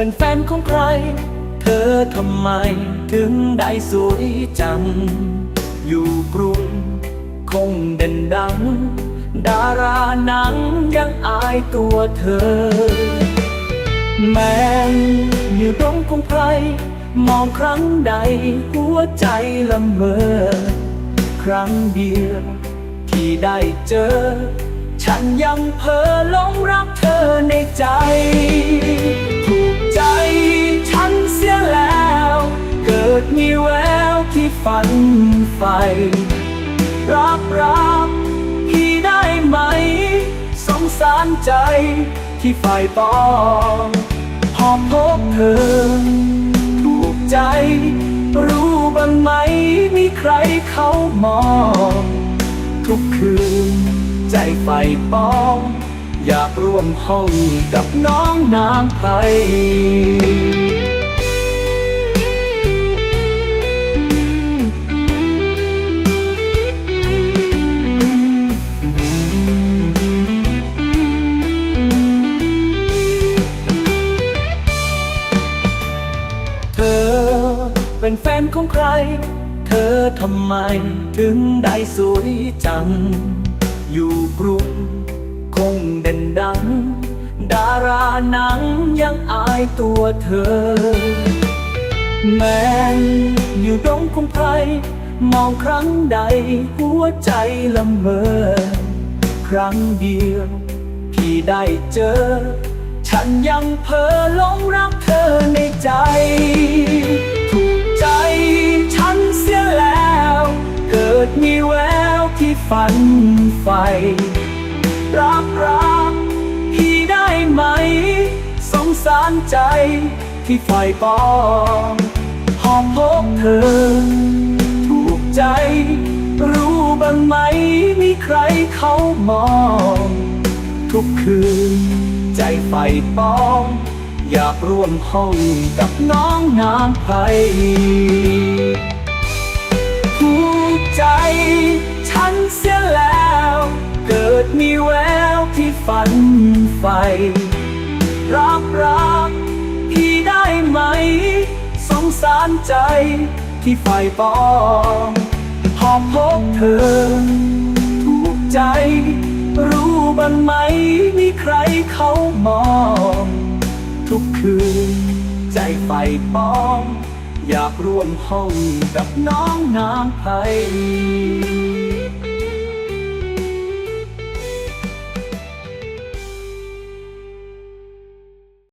เป็นแฟนของใคร เธอทำไมถึงได้สวยจัง อยู่กรุงคงเด่นดัง ดาราหนังยังอายตัวเธอ แม้นอยู่ตรงคงไพรมองครั้งใดหัวใจละเมอ ครั้งเดียวที่ได้เจอ ฉันยังเพ้อหลงรักเธอในใจ ถูกใจฉันเสียแล้ว เกิดมีแววที่ฝันใฝ่รับรักพี่ได้ไหม สงสารใจที่ฝ่ายปองพอพบเธอ ถูกใจ รู้บ้างไหม มีใครเขามอง ทุกคืน ใจไฟปอง อยากร่วมห้องกับน้องนางไพรเธอเป็นแฟนของใคร เธอทำไม ถึงได้สวยจัง อยู่กรุง คงเด่นดัง ดาราหนังยังอายตัวเธอ แมนอยู่ตรงคงไพรมองครั้งใดหัวใจละเมอ ครั้งเดียวที่ได้เจอ ฉันยังเพ้อหลงรักเธอในใจ ถูกใจฉันเสียแล้ว เกิดมีแววที่ฝันใฝ่ รักรักพี่ได้ไหม สงสารใจที่ฝ่ายปองหอมพบเธอ ถูกใจ รู้บ้างไหม มีใครเขามอง ทุกคืน ใจไฟปอง อยากร่วมห้องกับน้องนางไพรถูกใจานใจที่ไฟปองหอมพบเธอ ถูกใจ รู้บ้างไหม มีใครเขามอง ทุกคืน ใจไฟปอง อยากร่วมห้องกับน้องนางไพ